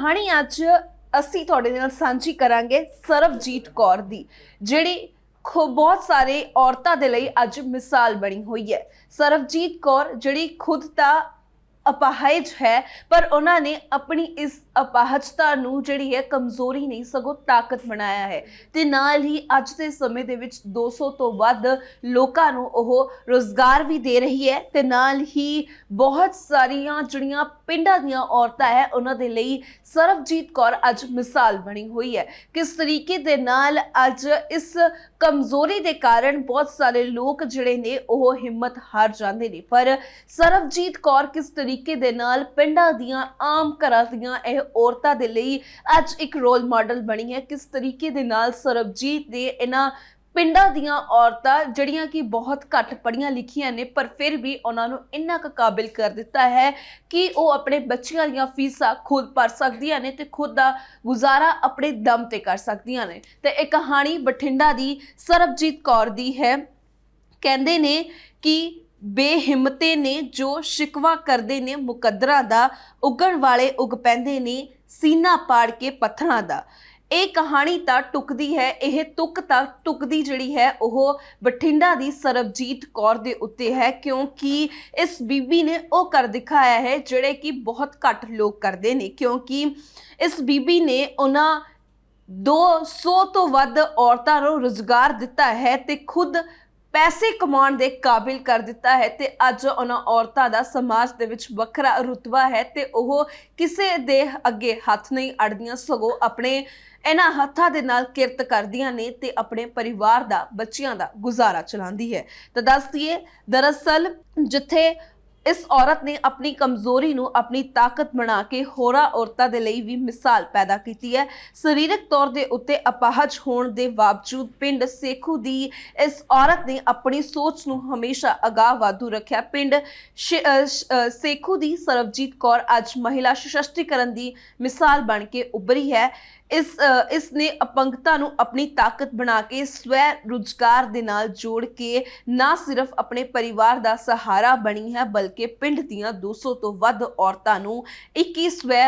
ਕਹਾਣੀ ਅੱਜ ਅਸੀਂ ਤੁਹਾਡੇ ਨਾਲ ਸਾਂਝੀ ਕਰਾਂਗੇ ਸਰਬਜੀਤ ਕੌਰ ਦੀ, ਜਿਹੜੀ ਖੋ ਬਹੁਤ ਸਾਰੇ ਔਰਤਾਂ ਦੇ ਲਈ ਅੱਜ ਮਿਸਾਲ ਬਣੀ ਹੋਈ ਹੈ। ਸਰਬਜੀਤ ਕੌਰ, ਜਿਹੜੀ ਖੁਦ ਤਾਂ ਅਪਾਹਜ ਹੈ, ਪਰ ਉਹਨਾਂ ਨੇ ਆਪਣੀ ਇਸ ਅਪਾਹਜਤਾ ਨੂੰ ਜਿਹੜੀ ਹੈ ਕਮਜ਼ੋਰੀ ਨਹੀਂ, ਸਗੋਂ ਤਾਕਤ ਬਣਾਇਆ ਹੈ। ਤੇ ਨਾਲ ਹੀ ਅੱਜ ਦੇ ਸਮੇਂ ਦੇ ਵਿੱਚ 200 ਤੋਂ ਵੱਧ ਲੋਕਾਂ ਨੂੰ ਉਹ ਰੋਜ਼ਗਾਰ ਵੀ ਦੇ ਰਹੀ ਹੈ ਤੇ ਨਾਲ ਹੀ ਬਹੁਤ ਸਾਰੀਆਂ ਜਿਹੜੀਆਂ ਪਿੰਡਾਂ ਦੀਆਂ ਔਰਤਾਂ ਹੈ, ਉਹਨਾਂ ਦੇ ਲਈ ਸਰਬਜੀਤ ਕੌਰ ਅੱਜ ਮਿਸਾਲ ਬਣੀ ਹੋਈ ਹੈ। ਕਿਸ ਤਰੀਕੇ ਦੇ ਨਾਲ ਅੱਜ ਇਸ ਕਮਜ਼ੋਰੀ ਦੇ ਕਾਰਨ ਬਹੁਤ ਸਾਰੇ ਲੋਕ ਜਿਹੜੇ ਨੇ, ਉਹ ਹਿੰਮਤ ਹਾਰ ਜਾਂਦੇ ਨੇ। ਪਰ ਸਰਬਜੀਤ ਕੌਰ ਕਿਸ ਤਰੀਕੇ ਦੇ ਨਾਲ ਪਿੰਡਾਂ ਦੀਆਂ ਆਮ ਘਰਾਂ ਦੀਆਂ ਇਹ ਔਰਤਾਂ ਦੇ ਲਈ ਅੱਜ ਇੱਕ ਰੋਲ ਮਾਡਲ ਬਣੀ ਹੈ। ਕਿਸ ਤਰੀਕੇ ਦੇ ਨਾਲ ਸਰਬਜੀਤ ਦੇ ਇਹਨਾਂ ਪਿੰਡਾਂ ਦੀਆਂ ਔਰਤਾਂ, ਜਿਹੜੀਆਂ ਕਿ ਬਹੁਤ ਘੱਟ ਪੜ੍ਹੀਆਂ ਲਿਖੀਆਂ ਨੇ, ਪਰ ਫਿਰ ਵੀ ਉਹਨਾਂ ਨੂੰ ਇੰਨਾ ਕੁ ਕਾਬਿਲ ਕਰ ਦਿੱਤਾ ਹੈ ਕਿ ਉਹ ਆਪਣੇ ਬੱਚਿਆਂ ਦੀਆਂ ਫੀਸਾਂ ਖੁਦ ਭਰ ਸਕਦੀਆਂ ਨੇ ਤੇ ਖੁਦ ਦਾ ਗੁਜ਼ਾਰਾ ਆਪਣੇ ਦਮ ਤੇ ਕਰ ਸਕਦੀਆਂ ਨੇ। ਤੇ ਇਹ ਕਹਾਣੀ ਬਠਿੰਡਾ ਦੀ ਸਰਬਜੀਤ ਕੌਰ ਦੀ ਹੈ। ਕਹਿੰਦੇ ਨੇ ਕਿ ਬੇਹਿੰਮਤੇ ਨੇ ਜੋ ਸ਼ਿਕਵਾ ਕਰਦੇ ਨੇ, ਮੁਕੱਦਰਾਂ ਦਾ, ਉਗਣ ਵਾਲੇ ਉਗ ਪੈਂਦੇ ਨੇ, ਸੀਨਾ ਪਾੜ ਕੇ ਪੱਥਰਾਂ ਦਾ। ਇਹ ਕਹਾਣੀ ਤਾਂ ਟੁਕਦੀ ਹੈ, ਇਹ ਤੁਕ ਤਾਂ ਟੁਕਦੀ ਜਿਹੜੀ ਹੈ, ਉਹ ਬਠਿੰਡਾ ਦੀ ਸਰਬਜੀਤ ਕੌਰ ਦੇ ਉੱਤੇ ਹੈ, ਕਿਉਂਕਿ ਇਸ ਬੀਬੀ ਨੇ ਉਹ ਕਰ ਦਿਖਾਇਆ ਹੈ, ਜਿਹੜੇ ਕਿ ਬਹੁਤ ਘੱਟ ਲੋਕ ਕਰਦੇ ਨੇ, ਕਿਉਂਕਿ ਇਸ ਬੀਬੀ ਨੇ ਉਹਨਾਂ 200 ਤੋਂ ਵੱਧ ਔਰਤਾਂ ਨੂੰ ਰੁਜ਼ਗਾਰ ਦਿੱਤਾ ਹੈ ਤੇ ਖੁਦ ਪੈਸੇ ਕਮਾਉਣ ਦੇ ਕਾਬਿਲ ਕਰ ਦਿੱਤਾ ਹੈ ਤੇ ਅੱਜ ਉਹਨਾਂ ਔਰਤਾਂ ਦਾ ਸਮਾਜ ਦੇ ਵਿੱਚ ਵੱਖਰਾ ਰੁਤਬਾ ਹੈ ਤੇ ਉਹ ਕਿਸੇ ਦੇ ਅੱਗੇ ਹੱਥ ਨਹੀਂ ਅੜਦੀਆਂ, ਸਗੋਂ ਆਪਣੇ ਇਹਨਾਂ ਹੱਥਾਂ ਦੇ ਨਾਲ ਕਿਰਤ ਕਰਦੀਆਂ ਨੇ ਤੇ ਆਪਣੇ ਪਰਿਵਾਰ ਦਾ, ਬੱਚਿਆਂ ਦਾ ਗੁਜ਼ਾਰਾ ਚਲਾਉਂਦੀ ਹੈ। ਤਾਂ ਦੱਸਦੀਏ ਦਰਅਸਲ ਜਿੱਥੇ ਇਸ ਔਰਤ ਨੇ ਆਪਣੀ ਕਮਜ਼ੋਰੀ ਨੂੰ ਆਪਣੀ ਤਾਕਤ ਬਣਾ ਕੇ ਹੋਰਾਂ ਔਰਤਾਂ ਦੇ ਲਈ ਵੀ ਮਿਸਾਲ ਪੈਦਾ ਕੀਤੀ ਹੈ। ਸਰੀਰਕ ਤੌਰ ਦੇ ਉੱਤੇ ਅਪਾਹਜ ਹੋਣ ਦੇ ਬਾਵਜੂਦ ਪਿੰਡ ਸੇਖੂ ਦੀ ਇਸ ਔਰਤ ਨੇ ਆਪਣੀ ਸੋਚ ਨੂੰ ਹਮੇਸ਼ਾ ਅਗਾਹ ਵਾਧੂ ਰੱਖਿਆ। ਪਿੰਡ ਸੇਖੂ ਦੀ ਸਰਬਜੀਤ ਕੌਰ ਅੱਜ ਮਹਿਲਾ ਸਸ਼ਕਤੀਕਰਨ ਦੀ ਮਿਸਾਲ ਬਣ ਕੇ ਉੱਭਰੀ ਹੈ। ਇਸ ਇਸ ਨੇ ਅਪੰਗਤਾ ਨੂੰ ਆਪਣੀ ਤਾਕਤ ਬਣਾ ਕੇ ਸਵੈ ਰੁਜ਼ਗਾਰ ਦੇ ਨਾਲ ਜੋੜ ਕੇ ਨਾ ਸਿਰਫ ਆਪਣੇ ਪਰਿਵਾਰ ਦਾ ਸਹਾਰਾ ਬਣੀ ਹੈ, ਬਲਕਿ ਕੇ ਪਿੰਡ ਦੀਆਂ 200 ਤੋਂ ਵੱਧ ਔਰਤਾਂ ਨੂੰ 21 ਸਵੈ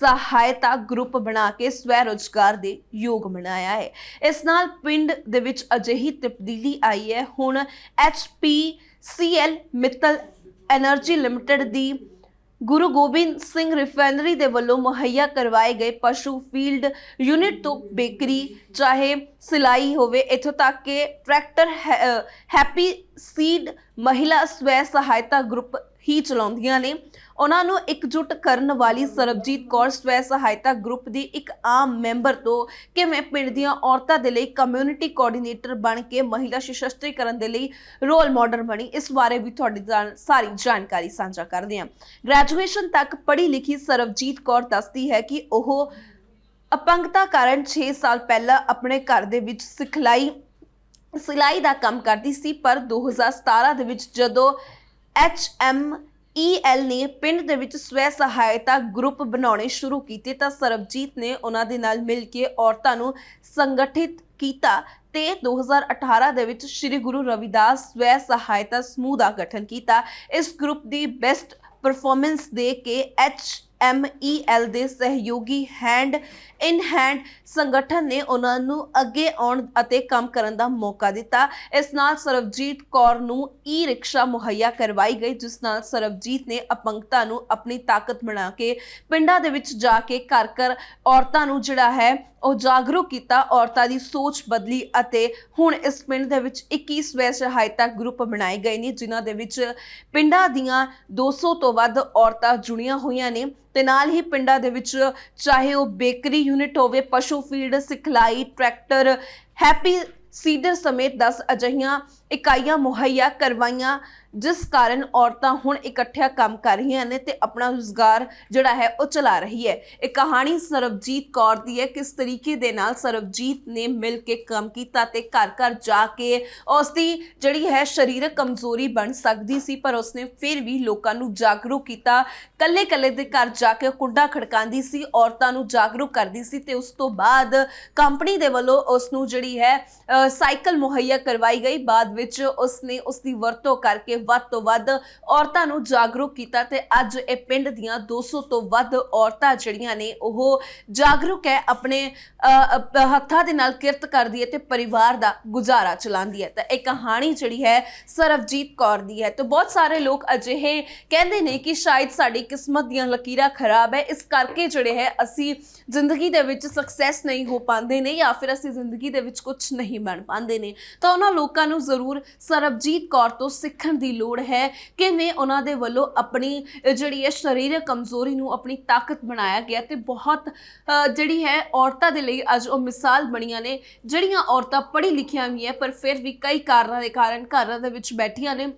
ਸਹਾਇਤਾ ਗਰੁੱਪ ਬਣਾ ਕੇ ਸਵੈ ਰੋਜ਼ਗਾਰ ਦੇ ਯੋਗ ਬਣਾਇਆ ਹੈ। ਇਸ ਨਾਲ ਪਿੰਡ ਦੇ ਵਿੱਚ ਅਜਿਹੀ ਤਬਦੀਲੀ ਆਈ ਹੈ। ਹੁਣ HP CL Mittal energy limited ਦੀ ਗੁਰੂ ਗੋਬਿੰਦ ਸਿੰਘ ਰਿਫਾਈਨਰੀ ਦੇ ਵੱਲੋਂ ਮੁਹੱਈਆ ਕਰਵਾਏ ਗਏ ਪਸ਼ੂ ਫੀਲਡ ਯੂਨਿਟ ਤੋਂ ਬੇਕਰੀ, ਚਾਹੇ ਸਿਲਾਈ ਹੋਵੇ, ਇਥੋਂ ਤੱਕ ਕਿ ਟਰੈਕਟਰ ਹੈ- ਹੈਪੀ ਸੀਡ ਮਹਿਲਾ ਸਵੈ ਸਹਾਇਤਾ ਗਰੁੱਪ ਹੀ ਚਲਾਉਂਦੀਆਂ ਨੇ। ਉਹਨਾਂ ਨੂੰ ਇਕਜੁੱਟ ਕਰਨ ਵਾਲੀ ਸਰਬਜੀਤ ਕੌਰ ਸਵੈ ਸਹਾਇਤਾ ਗਰੁੱਪ ਦੀ ਇੱਕ ਆਮ ਮੈਂਬਰ ਤੋਂ ਕਿਵੇਂ ਪਿੰਡ ਦੀਆਂ ਔਰਤਾਂ ਦੇ ਲਈ ਕਮਿਊਨਿਟੀ ਕੋਆਰਡੀਨੇਟਰ ਬਣ ਕੇ ਮਹਿਲਾ ਸਸ਼ਕਤੀਕਰਨ ਦੇ ਲਈ ਰੋਲ ਮਾਡਲ ਬਣੀ, ਇਸ ਬਾਰੇ ਵੀ ਤੁਹਾਡੀ ਜਾਣ- ਸਾਰੀ ਜਾਣਕਾਰੀ ਸਾਂਝਾ ਕਰਦੇ ਹਾਂ। ਗ੍ਰੈਜੂਏਸ਼ਨ ਤੱਕ ਪੜ੍ਹੀ ਲਿਖੀ ਸਰਬਜੀਤ ਕੌਰ ਦੱਸਦੀ ਹੈ ਕਿ ਉਹ ਅਪੰਗਤਾ ਕਾਰਨ 6 ਸਾਲ ਪਹਿਲਾਂ ਆਪਣੇ ਘਰ ਦੇ ਵਿੱਚ ਸਿਖਲਾਈ, ਸਿਲਾਈ ਦਾ ਕੰਮ ਕਰਦੀ ਸੀ, ਪਰ 2017 ਦੇ ਵਿੱਚ ਜਦੋਂ HMEL ਨੇ ਪਿੰਡ ਦੇ ਵਿੱਚ ਸਵੈ ਸਹਾਇਤਾ ਗਰੁੱਪ ਬਣਾਉਣੇ ਸ਼ੁਰੂ ਕੀਤੇ ਤਾਂ ਸਰਬਜੀਤ ਨੇ ਉਹਨਾਂ ਦੇ ਨਾਲ ਮਿਲ ਕੇ ਔਰਤਾਂ ਨੂੰ ਸੰਗਠਿਤ ਕੀਤਾ ਤੇ 2018 ਦੇ ਵਿੱਚ ਸ੍ਰੀ ਗੁਰੂ ਰਵਿਦਾਸ ਸਵੈ ਸਹਾਇਤਾ ਸਮੂਹ ਦਾ ਗਠਨ ਕੀਤਾ। ਇਸ ਗਰੁੱਪ ਦੀ ਬੈਸਟ ਪਰਫਾਰਮੈਂਸ ਦੇ ਕੇ HMEL ਦੇ ਸਹਿਯੋਗੀ ਹੈਂਡ ਇਨ ਹੈਂਡ ਸੰਗਠਨ ਨੇ ਉਹਨਾਂ ਨੂੰ ਅੱਗੇ ਆਉਣ ਅਤੇ ਕੰਮ ਕਰਨ ਦਾ ਮੌਕਾ ਦਿੱਤਾ। ਇਸ ਨਾਲ ਸਰਬਜੀਤ ਕੌਰ ਨੂੰ ਈ ਰਿਕਸ਼ਾ ਮੁਹੱਈਆ ਕਰਵਾਈ ਗਈ, ਜਿਸ ਨਾਲ ਸਰਬਜੀਤ ਨੇ ਅਪੰਗਤਾ ਨੂੰ ਆਪਣੀ ਤਾਕਤ ਬਣਾ ਕੇ ਪਿੰਡਾਂ ਦੇ ਵਿੱਚ ਜਾ ਕੇ ਘਰ ਘਰ ਔਰਤਾਂ ਨੂੰ ਜਿਹੜਾ ਹੈ ਉਹ ਜਾਗਰੂਕ ਕੀਤਾ। ਔਰਤਾਂ ਦੀ ਸੋਚ ਬਦਲੀ ਅਤੇ ਹੁਣ ਇਸ ਪਿੰਡ ਦੇ ਵਿੱਚ 21 ਸਵੈ ਸਹਾਇਤਾ ਗਰੁੱਪ ਬਣਾਏ ਗਏ ਨੇ, ਜਿਨ੍ਹਾਂ ਦੇ ਵਿੱਚ ਪਿੰਡਾਂ ਦੀਆਂ 200 ਤੋਂ ਵੱਧ ਔਰਤਾਂ ਜੁੜੀਆਂ ਹੋਈਆਂ ਨੇ। ਤੇ ਨਾਲ ਹੀ ਪਿੰਡਾਂ ਦੇ ਵਿੱਚ ਚਾਹੇ ਉਹ ਬੇਕਰੀ ਯੂਨਿਟ ਹੋਵੇ, ਪਸ਼ੂ ਫੀਲਡ ਸਿਖਲਾਈ, ਟਰੈਕਟਰ, ਹੈਪੀ ਸੀਡਰ ਸਮੇਤ 10 ਅਜਿਹੀਆਂ ਇਕਾਈਆਂ, ਮੁਹੱਈਆ ਕਰਵਾਈਆਂ, ਜਿਸ ਕਾਰਨ ਔਰਤਾਂ ਹੁਣ ਇਕੱਠਿਆਂ ਕੰਮ ਕਰ ਰਹੀਆਂ ਨੇ ਤੇ ਆਪਣਾ ਰੁਜ਼ਗਾਰ ਜਿਹੜਾ ਹੈ ਉਹ ਚਲਾ ਰਹੀ ਹੈ। ਇਹ ਕਹਾਣੀ ਸਰਬਜੀਤ ਕੌਰ ਦੀ ਹੈ। ਕਿਸ ਤਰੀਕੇ ਦੇ ਨਾਲ ਸਰਬਜੀਤ ਨੇ ਮਿਲ ਕੇ ਕੰਮ ਕੀਤਾ ਤੇ ਘਰ ਘਰ ਜਾ ਕੇ ਉਸ ਦੀ ਜਿਹੜੀ ਹੈ ਸਰੀਰਕ ਕਮਜ਼ੋਰੀ ਬਣ ਸਕਦੀ ਸੀ, ਪਰ ਉਸਨੇ ਫਿਰ ਵੀ ਲੋਕਾਂ ਨੂੰ ਜਾਗਰੂਕ ਕੀਤਾ। ਕੱਲੇ ਕੱਲੇ ਦੇ ਘਰ ਜਾ ਕੇ ਕੁੰਡਾ ਖੜਕਾਉਂਦੀ ਸੀ, ਔਰਤਾਂ ਨੂੰ ਜਾਗਰੂਕ ਕਰਦੀ ਸੀ ਤੇ ਉਸ ਤੋਂ ਬਾਅਦ ਕੰਪਨੀ ਦੇ ਵੱਲੋਂ ਉਸ ਨੂੰ ਜਿਹੜੀ ਹੈ ਸਾਈਕਲ ਮੁਹੱਈਆ ਕਰਵਾਈ ਗਈ। ਬਾਅਦ ਵਿੱਚ ਉਸ ਨੇ ਉਸ ਦੀ ਵਰਤੋਂ ਕਰਕੇ ਵੱਧ ਤੋਂ ਵੱਧ ਔਰਤਾਂ ਨੂੰ ਜਾਗਰੂਕ ਕੀਤਾ ਤੇ ਅੱਜ ਇਹ ਪਿੰਡ ਦੀਆਂ 200 ਤੋਂ ਵੱਧ ਔਰਤਾਂ ਜਿਹੜੀਆਂ ਨੇ ਉਹ ਜਾਗਰੂਕ ਹੈ, ਆਪਣੇ ਹੱਥਾਂ ਦੇ ਨਾਲ ਕਿਰਤ ਕਰਦੀ ਹੈ ਤੇ ਪਰਿਵਾਰ ਦਾ ਗੁਜ਼ਾਰਾ ਚਲਾਉਂਦੀ ਹੈ। ਤਾਂ ਇਹ ਕਹਾਣੀ ਜਿਹੜੀ ਹੈ ਸਰਬਜੀਤ ਕੌਰ ਦੀ ਹੈ। ਤੇ ਬਹੁਤ ਸਾਰੇ ਲੋਕ ਅਜਿਹੇ ਕਹਿੰਦੇ ਨੇ ਕਿ ਸ਼ਾਇਦ ਸਾਡੀ ਕਿਸਮਤ ਦੀਆਂ ਲਕੀਰਾਂ ਖਰਾਬ ਹੈ। ਇਸ ਕਰਕੇ ਜਿਹੜੇ ਹੈ, ਅਸੀਂ ਜ਼ਿੰਦਗੀ ਦੇ ਵਿੱਚ ਸਕਸੈਸ ਨਹੀਂ ਹੋ ਪਾਉਂਦੇ ਨੇ ਜਾਂ ਫਿਰ ਅਸੀਂ ਜ਼ਿੰਦਗੀ ਦੇ ਵਿੱਚ ਕੁਝ ਨਹੀਂ ਬਣ ਪਾਉਂਦੇ ਨੇ। ਤਾਂ ਉਹਨਾਂ ਲੋਕਾਂ ਨੂੰ ਜ਼ਰੂਰ ਸਰਬਜੀਤ ਕੌਰ ਤੋਂ ਸਿੱਖਣ ਦੀ ਲੋੜ ਹੈ। ਕਿਵੇਂ ਉਹਨਾਂ ਦੇ ਵੱਲੋਂ ਆਪਣੀ ਜਿਹੜੀ ਹੈ ਸਰੀਰਕ ਕਮਜ਼ੋਰੀ ਨੂੰ ਆਪਣੀ ਤਾਕਤ ਬਣਾਇਆ ਗਿਆ ਤੇ ਬਹੁਤ ਜਿਹੜੀ ਹੈ ਔਰਤਾਂ ਦੇ ਲਈ ਅੱਜ ਉਹ ਮਿਸਾਲ ਬਣੀਆਂ ਨੇ। ਜਿਹੜੀਆਂ ਔਰਤਾਂ ਪੜ੍ਹੀ ਲਿਖੀਆਂ ਵੀ ਹੈ, ਪਰ ਫਿਰ ਵੀ ਕਈ ਕਾਰਨਾਂ ਦੇ ਕਾਰਨ ਘਰਾਂ ਦੇ ਵਿੱਚ ਬੈਠੀਆਂ ਨੇ।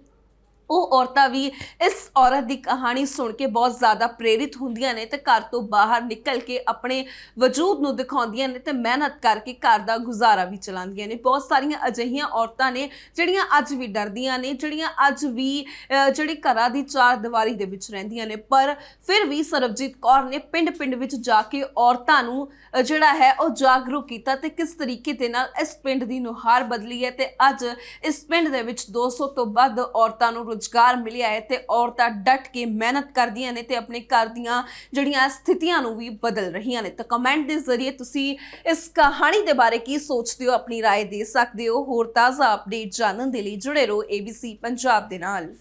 ਉਹ ਔਰਤਾਂ ਵੀ ਇਸ ਔਰਤ ਦੀ ਕਹਾਣੀ ਸੁਣ ਕੇ ਬਹੁਤ ਜ਼ਿਆਦਾ ਪ੍ਰੇਰਿਤ ਹੁੰਦੀਆਂ ਨੇ ਤੇ ਘਰ ਤੋਂ ਬਾਹਰ ਨਿਕਲ ਕੇ ਆਪਣੇ ਵਜੂਦ ਨੂੰ ਦਿਖਾਉਂਦੀਆਂ ਨੇ ਤੇ ਮਿਹਨਤ ਕਰਕੇ ਘਰ ਦਾ ਗੁਜ਼ਾਰਾ ਵੀ ਚਲਾਉਂਦੀਆਂ ਨੇ। ਬਹੁਤ ਸਾਰੀਆਂ ਅਜਿਹੀਆਂ ਔਰਤਾਂ ਨੇ ਜਿਹੜੀਆਂ ਅੱਜ ਵੀ ਡਰਦੀਆਂ ਨੇ ਜਿਹੜੀਆਂ ਅੱਜ ਵੀ ਅਹ, ਜਿਹੜੀ ਘਰਾਂ ਦੀ ਚਾਰ ਦੀਵਾਰੀ ਦੇ ਵਿੱਚ ਰਹਿੰਦੀਆਂ ਨੇ। ਪਰ ਫਿਰ ਵੀ ਸਰਬਜੀਤ ਕੌਰ ਨੇ ਪਿੰਡ-ਪਿੰਡ ਵਿੱਚ ਜਾ ਕੇ ਔਰਤਾਂ ਨੂੰ ਜਿਹੜਾ ਹੈ ਉਹ ਜਾਗਰੂਕ ਕੀਤਾ ਤੇ ਕਿਸ ਤਰੀਕੇ ਦੇ ਨਾਲ ਇਸ ਪਿੰਡ ਦੀ ਨੁਹਾਰ ਬਦਲੀ ਹੈ ਤੇ ਅੱਜ ਇਸ ਪਿੰਡ ਦੇ ਵਿੱਚ 200 ਤੋਂ ਵੱਧ ਔਰਤਾਂ ਨੂੰ ਰੁਜ਼ਗਾਰ ਮਿਲਿਆ ਹੈ ਤੇ ਔਰਤਾਂ ਡਟ ਕੇ ਮਿਹਨਤ ਕਰਦੀਆਂ ਨੇ ਤੇ ਆਪਣੇ ਘਰ ਦੀਆਂ ਜਿਹੜੀਆਂ ਸਥਿਤੀਆਂ ਨੂੰ ਵੀ ਬਦਲ ਰਹੀਆਂ ਨੇ ਤਾਂ ਕਮੈਂਟ ਦੇ ਜ਼ਰੀਏ ਤੁਸੀਂ ਇਸ ਕਹਾਣੀ ਦੇ ਬਾਰੇ ਕੀ ਸੋਚਦੇ ਹੋ ਆਪਣੀ رائے ਦੇ ਸਕਦੇ ਹੋ ਹੋਰ ਤਾਜ਼ਾ ਅਪਡੇਟ ਜਾਣਨ ਦੇ ਲਈ ਜੁੜੇ ਰਹੋ ABC ਪੰਜਾਬ ਦੇ ਨਾਲ